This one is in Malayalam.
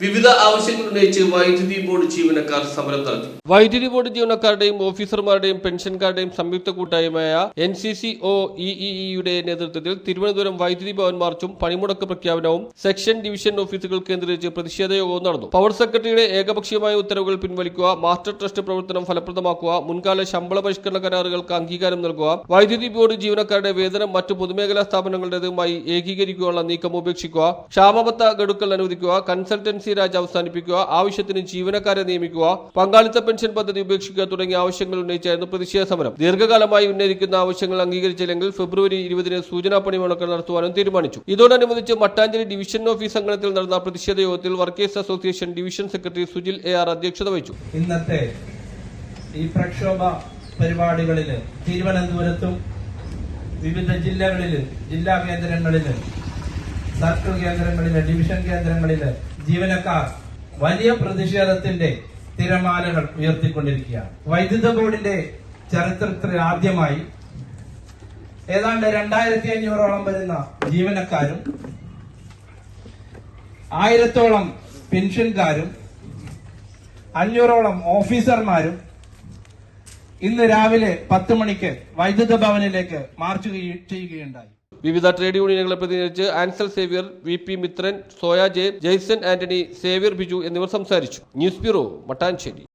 വിവിധ ആവശ്യങ്ങൾ ഉന്നയിച്ച് വൈദ്യുതി ബോർഡ് ജീവനക്കാർ സമരം നടത്തി. വൈദ്യുതി ബോർഡ് ജീവനക്കാരുടെയും ഓഫീസർമാരുടെയും പെൻഷൻകാരുടെയും സംയുക്ത കൂട്ടായ്മയായ എൻ സി സി ഒ ഇഇഇയുടെ നേതൃത്വത്തിൽ തിരുവനന്തപുരം വൈദ്യുതി ഭവൻ മാർച്ചും പണിമുടക്ക് പ്രഖ്യാപനവും സെക്ഷൻ ഡിവിഷൻ ഓഫീസുകൾ കേന്ദ്രീകരിച്ച് പ്രതിഷേധ യോഗവും നടന്നു. പവർ സെക്രട്ടറിയുടെ ഏകപക്ഷീയമായ ഉത്തരവുകൾ പിൻവലിക്കുക മാസ്റ്റർ ട്രസ്റ്റ് പ്രവർത്തനം ഫലപ്രദമാക്കുക മുൻകാല ശമ്പള പരിഷ്കരണ കരാറുകൾക്ക് അംഗീകാരം നൽകുക വൈദ്യുതി ബോർഡ് ജീവനക്കാരുടെ വേതനം മറ്റു പൊതുമേഖലാ സ്ഥാപനങ്ങളുടേതുമായി ഏകീകരിക്കുവാനുള്ള നീക്കം ഉപേക്ഷിക്കുക ക്ഷാമബത്ത ഗഡുക്കൾ അനുവദിക്കുക കൺസൾട്ടൻസി രാജ് അവസാനിപ്പിക്കുക ആവശ്യത്തിന് ജീവനക്കാരെ നിയമിക്കുക പങ്കാളിത്ത പെൻഷൻ പദ്ധതി ഉപേക്ഷിക്കുക തുടങ്ങിയ ആവശ്യങ്ങൾ ഉന്നയിച്ചായിരുന്നു പ്രതിഷേധ സമരം. ദീർഘകാലമായി ഉന്നയിക്കുന്ന ആവശ്യങ്ങൾ അംഗീകരിച്ചില്ലെങ്കിൽ ഫെബ്രുവരി ഇരുപതിന് സൂചനാ പണിമുടക്കം നടത്തുവാനും തീരുമാനിച്ചു. ഇതോടനുബന്ധിച്ച് മട്ടാഞ്ചേരി ഡിവിഷൻ ഓഫീസ് അംഗത്തിൽ നടന്ന പ്രതിഷേധ യോഗത്തിൽ workers association division secretary Sujil A R അധ്യക്ഷത വഹിച്ചു. ഇന്നത്തെ ഈ പ്രക്ഷോഭ പരിപാടികളിൽ തിരുവനന്തപുരത്തും വിവിധ ജില്ലകളിൽ ജില്ലാ കേന്ദ്രങ്ങളിൽ സർക്കിൾ കേന്ദ്രങ്ങളിൽ ഡിവിഷൻ കേന്ദ്രങ്ങളിൽ ജീവനക്കാർ വലിയ പ്രതിഷേധത്തിന്റെ തിരമാലകൾ ഉയർത്തിക്കൊണ്ടിരിക്കുകയാണ്. വൈദ്യുത ബോർഡിന്റെ ചരിത്രത്തിൽ ആദ്യമായി ഏതാണ്ട് രണ്ടായിരത്തി അഞ്ഞൂറോളം വരുന്ന ജീവനക്കാരും ആയിരത്തോളം പെൻഷൻകാരും അഞ്ഞൂറോളം ഓഫീസർമാരും ഇന്ന് രാവിലെ പത്ത് മണിക്ക് വൈദ്യുത ഭവനിലേക്ക് മാർച്ച് ചെയ്യുകയുണ്ടായി. വിവിധ ട്രേഡ് യൂണിയനുകളെ പ്രതിനിധീകരിച്ച് Ansal Xavier V P Mithran Soya J Jaison Antony Xavier Biju എന്നിവർ സംസാരിച്ചു. News bureau Mattancherry